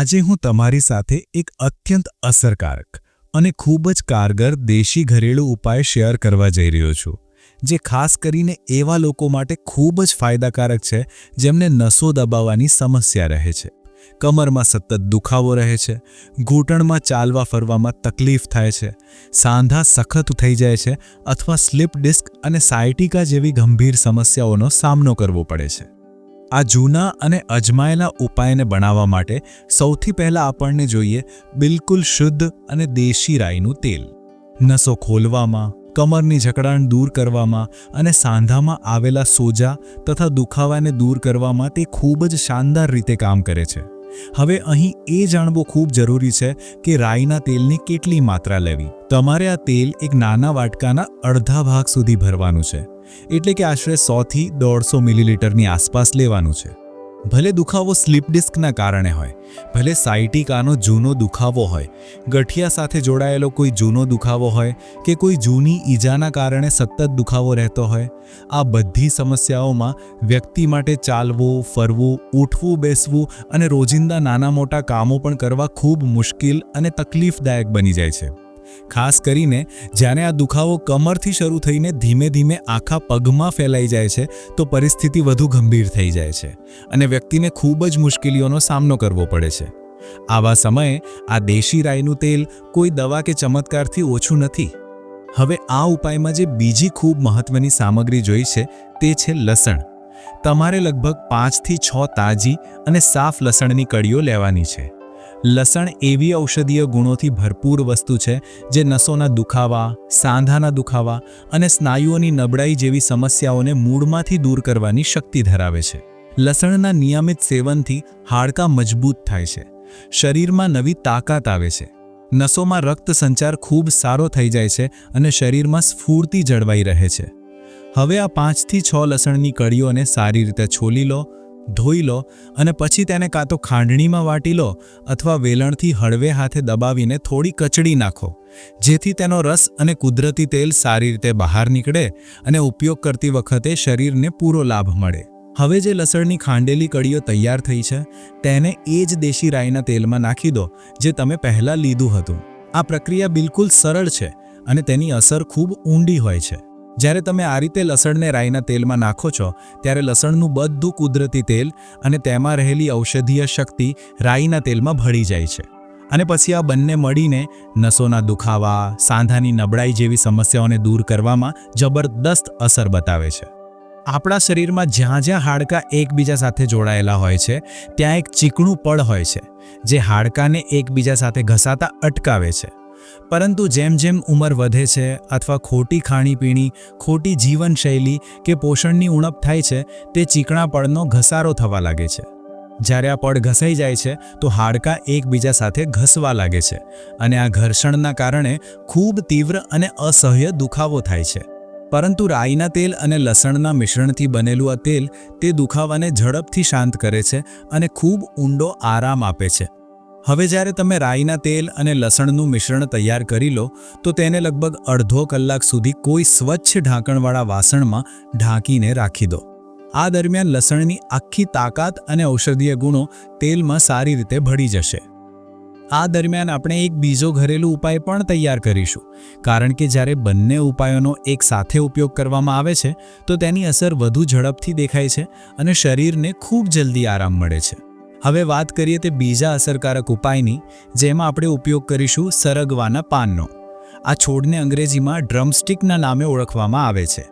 આજે હું તમારી સાથે એક અત્યંત અસરકારક અને ખૂબ જ કારગર દેશી ઘરેલું ઉપાય શેર કરવા જઈ રહ્યો છું, જે ખાસ કરીને એવા લોકો માટે ખૂબ જ ફાયદાકારક છે, જેમને નસો દબાવવાની સમસ્યા રહે છે. કમરમાં સતત દુખાવો રહે છે, ઘૂંટણમાં ચાલવા ફરવામાં તકલીફ થાય છે, સાંધા સખત થઈ જાય છે, અથવા સ્લીપ ડિસ્ક અને સાયટિકા જેવી ગંભીર સમસ્યાઓનો સામનો કરવો પડે છે. આ જૂના અને અજમાયેલા ઉપાયને બનાવવા માટે સૌથી પહેલાં આપણને જોઈએ બિલકુલ શુદ્ધ અને દેશી રાઈનું તેલ. નસો ખોલવામાં, કમરની જકડાણ દૂર કરવામાં અને સાંધામાં આવેલા સોજા તથા દુખાવાને દૂર કરવામાં તે ખૂબ જ શાનદાર રીતે કામ કરે છે. હવે અહીં એ જાણવું ખૂબ જરૂરી છે કે રાઈના તેલની કેટલી માત્રા લેવી. તમારે આ તેલ એક નાના વાટકાના અડધા ભાગ સુધી ભરવાનું છે. એટલે કે આશરે સોથી દોઢસો મિલીલીટરની આસપાસ લેવાનું છે. ભલે દુખાવો સ્લીપ ડિસ્કના કારણે હોય, ભલે સાઇટિકાનો જૂનો દુખાવો હોય, ગઠિયા સાથે જોડાયેલો કોઈ જૂનો દુખાવો હોય કે કોઈ જૂની ઈજાના કારણે સતત દુખાવો રહેતો હોય, આ બધી સમસ્યાઓમાં વ્યક્તિ માટે ચાલવું, ફરવું, ઉઠવું, બેસવું અને રોજિંદા નાના મોટા કામો પણ કરવા ખૂબ મુશ્કેલ અને તકલીફદાયક બની જાય છે. ખાસ કરીને જ્યારે આ દુખાવો કમરથી શરૂ થઈને ધીમે ધીમે આખા પગમાં ફેલાઈ જાય છે, તો પરિસ્થિતિ વધુ ગંભીર થઈ જાય છે અને વ્યક્તિને ખૂબ જ મુશ્કેલીઓનો સામનો કરવો પડે છે. આવા સમયે આ દેશી રાઈનું તેલ કોઈ દવા કે ચમત્કારથી ઓછું નથી. હવે આ ઉપાયમાં જે બીજી ખૂબ મહત્વની સામગ્રી જોઈ છે, તે છે લસણ. તમારે લગભગ પાંચથી છ તાજી અને સાફ લસણની કળીઓ લેવાની છે. લસણ એવી ઔષધીય ગુણોથી ભરપૂર વસ્તુ છે જે નસોના દુખાવા, સાંધાના દુખાવા અને સ્નાયુઓની નબળાઈ જેવી સમસ્યાઓને મૂળમાંથી દૂર કરવાની શક્તિ ધરાવે છે. લસણના નિયમિત સેવનથી હાડકાં મજબૂત થાય છે. શરીરમાં નવી તાકાત આવે છે. નસોમાં રક્ત સંચાર ખૂબ સારો થઈ જાય છે અને શરીરમાં સ્ફૂર્તિ જળવાઈ રહે છે. હવે આ પાંચથી છ લસણની કળીઓને સારી રીતે છોલી લો ધોઈ લો અને પછી તેને કાં તો ખાંડણીમાં વાટી લો અથવા વેલણથી હળવે હાથે દબાવીને થોડી કચડી નાખો, જેથી તેનો રસ અને કુદરતી તેલ સારી રીતે બહાર નીકળે અને ઉપયોગ કરતી વખતે શરીરને પૂરો લાભ મળે. હવે જે લસણની ખાંડેલી કળીઓ તૈયાર થઈ છે, તેને એ જ દેશી રાઈના તેલમાં નાખી દો, જે તમે પહેલાં લીધું હતું. આ પ્રક્રિયા બિલકુલ સરળ છે અને તેની અસર ખૂબ ઊંડી હોય છે. જ્યારે તમે આ રીતે લસણને રાઈના તેલમાં નાખો છો, ત્યારે લસણનું બધું કુદરતી તેલ અને તેમાં રહેલી ઔષધીય શક્તિ રાઈના તેલમાં ભળી જાય છે. અને પછી આ બંને મળીને નસોના દુખાવા, સાંધાની નબળાઈ જેવી સમસ્યાઓને દૂર કરવામાં જબરદસ્ત અસર બતાવે છે. આપણા શરીરમાં જ્યાં જ્યાં હાડકાં એકબીજા સાથે જોડાયેલા હોય છે, ત્યાં એક ચીકણું પડ હોય છે, જે હાડકાને એકબીજા સાથે ઘસાતા અટકાવે છે. પરંતુ જેમ જેમ ઉંમર વધે છે અથવા ખોટી ખાણીપીણી, ખોટી જીવનશૈલી કે પોષણની ઉણપ થાય છે, તે ચીકણા પડનો ઘસારો થવા લાગે છે. જ્યારે આ પડ ઘસાઈ જાય છે, તો હાડકાં એકબીજા સાથે ઘસવા લાગે છે અને આ ઘર્ષણના કારણે ખૂબ તીવ્ર અને અસહ્ય દુખાવો થાય છે. પરંતુ રાઈના તેલ અને લસણના મિશ્રણથી બનેલું આ તેલ તે દુખાવાને ઝડપથી શાંત કરે છે અને ખૂબ ઊંડો આરામ આપે છે. હવે જ્યારે તમે રાઈના તેલ અને લસણનું મિશ્રણ તૈયાર કરી લો, તો તેને લગભગ અડધો કલાક સુધી કોઈ સ્વચ્છ ઢાંકણવાળા વાસણમાં ઢાંકીને રાખી દો. આ દરમિયાન લસણની આખી તાકાત અને ઔષધીય ગુણો તેલમાં સારી રીતે ભળી જશે. આ દરમિયાન આપણે એક બીજો ઘરેલું ઉપાય પણ તૈયાર કરીશું. કારણ કે જ્યારે બંને ઉપાયોનો એક સાથે ઉપયોગ કરવામાં આવે છે, તો તેની અસર વધુ ઝડપથી દેખાય છે અને શરીરને ખૂબ જલ્દી આરામ મળે છે. હવે વાત કરીએ તે બીજા અસરકારક ઉપાયની, જેમાં આપણે ઉપયોગ કરીશું સરગવાના પાનનો. આ છોડને અંગ્રેજીમાં ડ્રમસ્ટિકના નામે ઓળખવામાં આવે છે.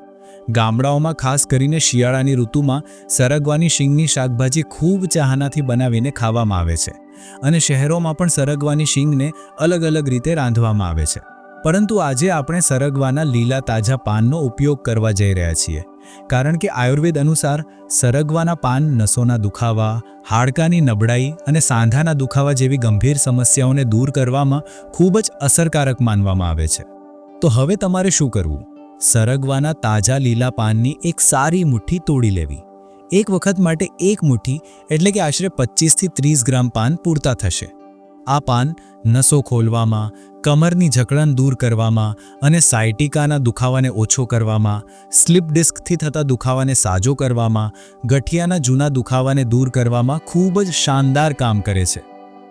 ગામડાઓમાં ખાસ કરીને શિયાળાની ઋતુમાં સરગવાની શીંગની શાકભાજી ખૂબ ચાહનાથી બનાવીને ખાવામાં આવે છે અને શહેરોમાં પણ સરગવાની શીંગને અલગ અલગ રીતે રાંધવામાં આવે છે. પરંતુ આજે આપણે સરગવાના લીલા તાજા પાનનો ઉપયોગ કરવા જઈ રહ્યા છીએ. કારણ કે આયુર્વેદ અનુસાર સરગવાના પાન નસોના દુખાવા, હાડકાની નબળાઈ અને સાંધાના દુખાવા જેવી ગંભીર સમસ્યાઓને દૂર કરવામાં ખૂબ જ અસરકારક માનવામાં આવે છે. તો હવે તમારે શું કરવું? સરગવાના તાજા લીલા પાનની એક સારી મુઠ્ઠી તોડી લેવી. એક વખત માટે એક મુઠ્ઠી એટલે કે આશરે પચીસથી ત્રીસ ગ્રામ પાન પૂરતા થશે. આ પાન નસો ખોલવામાં કમરની જકડન દૂર કરવામાં અને સાયટિકાના દુખાવાને ઓછો કરવામાં, સ્લીપ ડિસ્કથી થતા દુખાવાને સાજો કરવામાં, ગઠિયાના જૂના દુખાવાને દૂર કરવામાં ખૂબ જ શાનદાર કામ કરે છે.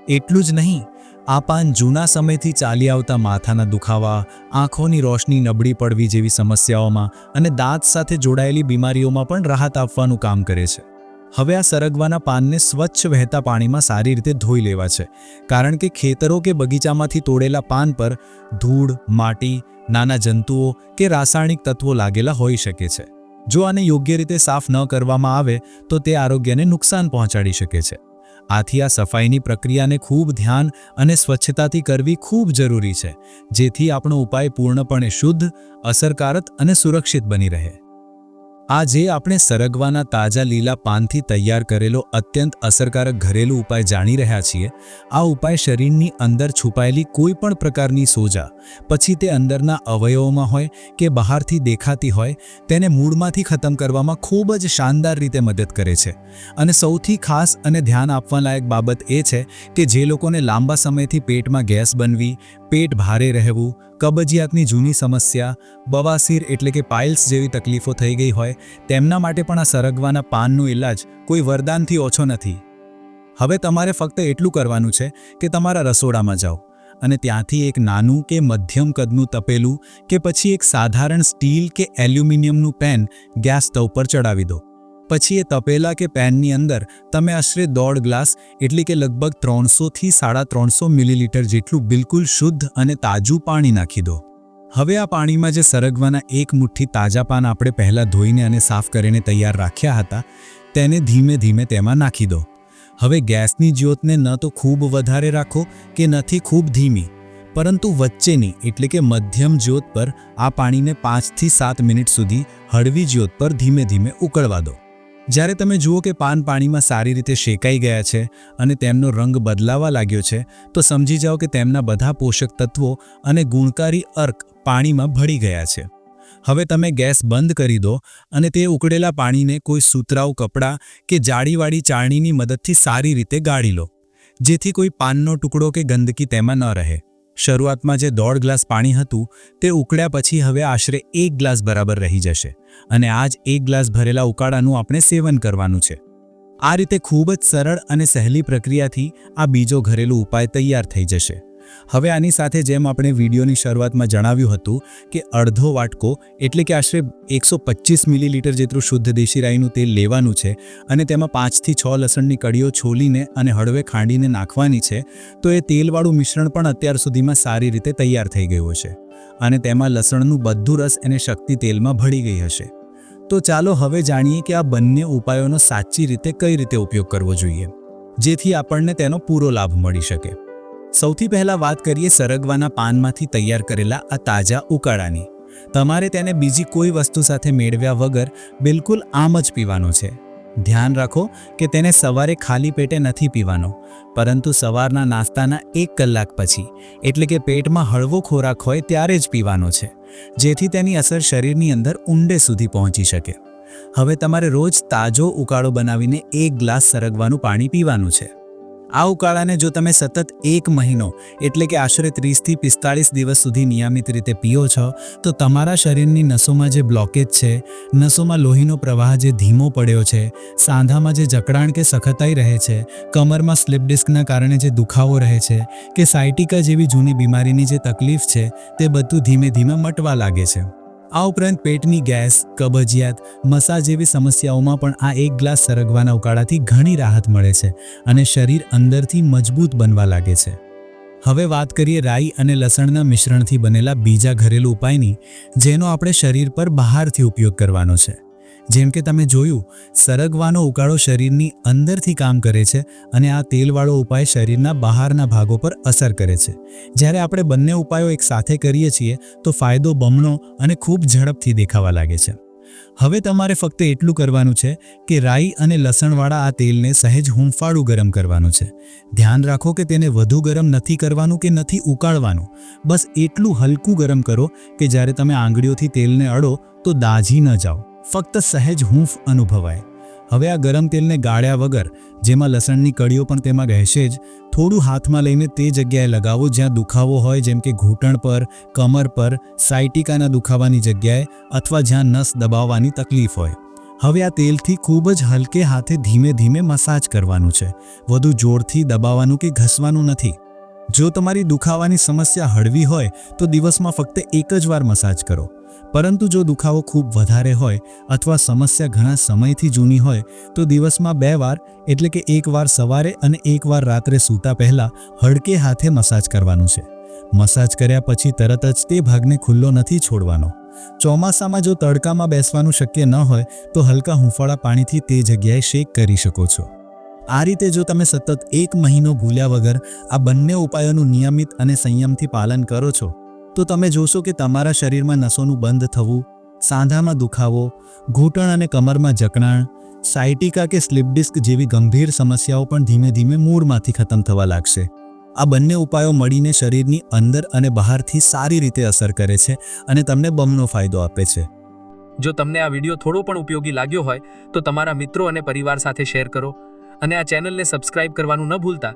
એટલું જ નહીં આ પાન જૂના સમયથી ચાલી આવતા માથાના દુખાવા, આંખોની રોશની નબળી પડવી જેવી સમસ્યાઓમાં અને દાંત સાથે જોડાયેલી બીમારીઓમાં પણ રાહત આપવાનું કામ કરે છે. હવે આ સરગવાના પાનને સ્વચ્છ વહેતા પાણીમાં સારી રીતે ધોઈ લેવા છે. કારણ કે ખેતરો કે બગીચામાંથી તોડેલા પાન પર ધૂળ, માટી, નાના જંતુઓ કે રાસાયણિક તત્વો લાગેલા હોઈ શકે છે. જો આને યોગ્ય રીતે સાફ ન કરવામાં આવે, તો તે આરોગ્યને નુકસાન પહોંચાડી શકે છે. આથી આ સફાઈની પ્રક્રિયાને ખૂબ ધ્યાન અને સ્વચ્છતાથી કરવી ખૂબ જરૂરી છે, જેથી આપણો ઉપાય પૂર્ણપણે શુદ્ધ, અસરકારક અને સુરક્ષિત બની રહે. આ જે આપણે સરગવાના તાજા લીલા પાનથી તૈયાર કરેલો અત્યંત અસરકારક ઘરેલું ઉપાય જાણી રહ્યા છીએ, આ ઉપાય શરીરની અંદર છુપાયેલી કોઈ પણ પ્રકારની સોજા, પછી તે અંદરના અવયવોમાં હોય કે બહારથી દેખાતી હોય, તેને મૂળમાંથી ખતમ કરવામાં ખૂબ જ શાનદાર રીતે મદદ કરે છે. અને સૌથી ખાસ અને ધ્યાન આપવાલાયક બાબત એ છે કે જે લોકોને લાંબા સમયથી પેટમાં ગેસ બનવી પેટ ભારે રહેવું, કબજિયાતની જૂની સમસ્યા, બવાસીર એટલે કે પાઇલ્સ જેવી તકલીફો થઈ ગઈ હોય, તેમના માટે પણ આ સરગવાના પાનનો ઇલાજ કોઈ વરદાનથી ઓછો નથી. હવે તમારે ફક્ત એટલું કરવાનું છે કે તમારા રસોડામાં જાઓ અને ત્યાંથી એક નાનું કે મધ્યમ કદનું તપેલું કે પછી એક સાધારણ સ્ટીલ કે એલ્યુમિનિયમનું પેન ગેસ સ્ટવ પર ચડાવી દો. પછી એ તપેલા કે પેનની અંદર તમે આશરે દોઢ ગ્લાસ, એટલે કે લગભગ ત્રણસોથી સાડા ત્રણસો મિલીલીટર જેટલું બિલકુલ શુદ્ધ અને તાજું પાણી નાખી દો. હવે આ પાણીમાં જે સરગવાના એક મુઠ્ઠી તાજા પાન આપણે પહેલાં ધોઈને અને સાફ કરીને તૈયાર રાખ્યા હતા, તેને ધીમે ધીમે તેમાં નાખી દો. હવે ગેસની જ્યોતને ન તો ખૂબ વધારે રાખો કે નથી ખૂબ ધીમી, પરંતુ વચ્ચેની, એટલે કે મધ્યમ જ્યોત પર આ પાણીને પાંચથી સાત મિનિટ સુધી હળવી જ્યોત પર ધીમે ધીમે ઉકળવા દો. જ્યારે તમે જુઓ કે પાન પાણીમાં સારી રીતે શેકાઈ ગયા છે અને તેમનો રંગ બદલાવા લાગ્યો છે, તો સમજી જાઓ કે તેમના બધા પોષક તત્વો અને ગુણકારી અર્ક પાણીમાં ભળી ગયા છે. હવે તમે ગેસ બંધ કરી દો અને તે ઉકળેલા પાણીને કોઈ સૂતરાઉ કપડાં કે જાળીવાળી ચાળણીની મદદથી સારી રીતે ગાળી લો, જેથી કોઈ પાનનો ટુકડો કે ગંદકી તેમાં ન રહે. શરૂઆતમાં જે દોઢ ગ્લાસ પાણી હતું, તે ઉકળ્યા પછી હવે આશરે એક ગ્લાસ બરાબર રહી જશે. અને આ જ એક ગ્લાસ ભરેલા ઉકાળાનું આપણે સેવન કરવાનું છે. આ રીતે ખૂબ જ સરળ અને સહેલી પ્રક્રિયાથી આ બીજો ઘરેલું ઉપાય તૈયાર થઈ જશે. હવે આની સાથે જેમ આપણે વિડીયોની શરૂઆતમાં જણાવ્યું હતું કે અડધો વાટકો એટલે કે આશરે એકસો પચીસ મિલીલીટર જેટલું શુદ્ધ દેશી રાઈનું તેલ લેવાનું છે અને તેમાં પાંચથી છ લસણની કડીઓ છોલીને અને હળવે ખાંડીને નાખવાની છે, તો એ તેલવાળું મિશ્રણ પણ અત્યાર સુધીમાં સારી રીતે તૈયાર થઈ ગયું છે અને તેમાં લસણનું બધું રસ એને શક્તિ તેલમાં ભળી ગઈ હશે. તો ચાલો હવે જાણીએ કે આ બંને ઉપાયોનો સાચી રીતે કઈ રીતે ઉપયોગ કરવો જોઈએ, જેથી આપણને તેનો પૂરો લાભ મળી શકે. સૌથી પહેલાં વાત કરીએ સરગવાના પાનમાંથી તૈયાર કરેલા આ તાજા ઉકાળાની. તમારે તેને બીજી કોઈ વસ્તુ સાથે મેળવ્યા વગર બિલકુલ આમ જ પીવાનો છે. ધ્યાન રાખો કે તેને સવારે ખાલી પેટે નથી પીવાનો, પરંતુ સવારના નાસ્તાના એક કલાક પછી, એટલે કે પેટમાં હળવો ખોરાક હોય ત્યારે જ પીવાનો છે, જેથી તેની અસર શરીરની અંદર ઊંડે સુધી પહોંચી શકે. હવે તમારે રોજ તાજો ઉકાળો બનાવીને એક ગ્લાસ સરગવાનું પાણી પીવાનું છે. આ ઉકાળાને જો તમે સતત એક મહિનો, એટલે કે આશરે ત્રીસથી પિસ્તાળીસ દિવસ સુધી નિયમિત રીતે પીઓ છો, તો તમારા શરીરની નસોમાં જે બ્લોકેજ છે, નસોમાં લોહીનો પ્રવાહ જે ધીમો પડ્યો છે, સાંધામાં જે જકડાણ કે સખતાઈ રહે છે, કમરમાં સ્લિપ ડિસ્કના કારણે જે દુખાવો રહે છે, કે સાયટિકા જેવી જૂની બીમારીની જે તકલીફ છે, તે બધું ધીમે ધીમે મટવા લાગે છે. આ ઉપરાંત પેટની ગેસ, કબજિયાત મસા જેવી સમસ્યાઓમાં પણ આ એક ગ્લાસ સરગવાના ઉકાળાથી ઘણી રાહત મળે છે અને શરીર અંદરથી મજબૂત બનવા લાગે છે. હવે વાત કરીએ રાઈ અને લસણના મિશ્રણથી બનેલા બીજા ઘરેલું ઉપાયની, જેનો આપણે શરીર પર બહારથી ઉપયોગ કરવાનો છે. જેમ કે તમે જોયું, સરગવાનો ઉકાળો શરીરની અંદરથી કામ કરે છે અને આ તેલવાળો ઉપાય શરીરના બહારના ભાગો પર અસર કરે છે. જ્યારે આપણે બંને ઉપાયો એક સાથે કરીએ છીએ, તો ફાયદો બમણો અને ખૂબ ઝડપથી દેખાવા લાગે છે. હવે તમારે ફક્ત એટલું કરવાનું છે કે રાઈ અને લસણવાળા આ તેલને સહેજ હૂંફાળું ગરમ કરવાનું છે. ધ્યાન રાખો કે તેને વધુ ગરમ નથી કરવાનું કે નથી ઉકાળવાનું. બસ એટલું હલકું ગરમ કરો કે જ્યારે તમે આંગળીઓથી તેલને અડો, તો દાઝી ન જાઓ. ફક્ત સહેજ હૂંફ અનુભવાય. હવે આ ગરમ તેલને ગાળ્યા વગર, જેમાં લસણની કળીઓ પણ તેમાં રહેશે જ, થોડું હાથમાં લઈને તે જગ્યાએ લગાવો જ્યાં દુખાવો હોય, જેમ કે ઘૂંટણ પર, કમર પર, સાયટિકાના દુખાવાની જગ્યાએ, અથવા જ્યાં નસ દબાવવાની તકલીફ હોય. હવે આ તેલથી ખૂબ જ હલકે હાથે ધીમે ધીમે મસાજ કરવાનું છે. વધુ જોરથી દબાવવાનું કે ઘસવાનું નથી. જો તમારી દુખાવાની સમસ્યા હળવી હોય, તો દિવસમાં ફક્ત એક જ વાર મસાજ કરો. પરંતુ જો દુખાવો ખૂબ વધારે હોય અથવા સમસ્યા ઘણા સમયથી જૂની હોય, તો દિવસમાં બે વાર, એટલે કે એક વાર સવારે અને એક વાર રાત્રે સૂતા પહેલાં હડકે હાથે મસાજ કરવાનું છે. મસાજ કર્યા પછી તરત જ તે ભાગને ખુલ્લો નથી છોડવાનો. ચોમાસામાં જો તડકામાં બેસવાનું શક્ય ન હોય, તો હલકા હૂંફાળા પાણીથી તે જગ્યાએ શેક કરી શકો છો. આ રીતે જો તમે સતત એક મહિનો ભૂલ્યા વગર આ બંને ઉપાયોનું નિયમિત અને સંયમથી પાલન કરો છો તો તમે જોશો કે તમારા શરીરમાં નસોનું બંધ થવું, સાંધામાં દુખાવો, ઘૂંટણ અને કમરમાં જકણાણ, સાયટિકા કે સ્લીપ ડિસ્ક જેવી ગંભીર સમસ્યાઓ પણ ધીમે ધીમે મૂળમાંથી ખતમ થવા લાગશે. આ બંને ઉપાયો મળીને શરીરની અંદર અને બહારથી સારી રીતે અસર કરે છે અને તમને બમનો ફાયદો આપે છે. જો તમને આ વીડિયો થોડો પણ ઉપયોગી લાગ્યો હોય, તો તમારા મિત્રો અને પરિવાર સાથે શેર કરો અને આ ચેનલને સબસ્ક્રાઇબ કરવાનું ન ભૂલતા,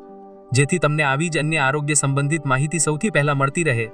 જેથી તમને આવી જ અન્ય આરોગ્ય સંબંધિત માહિતી સૌથી પહેલા મળતી રહે.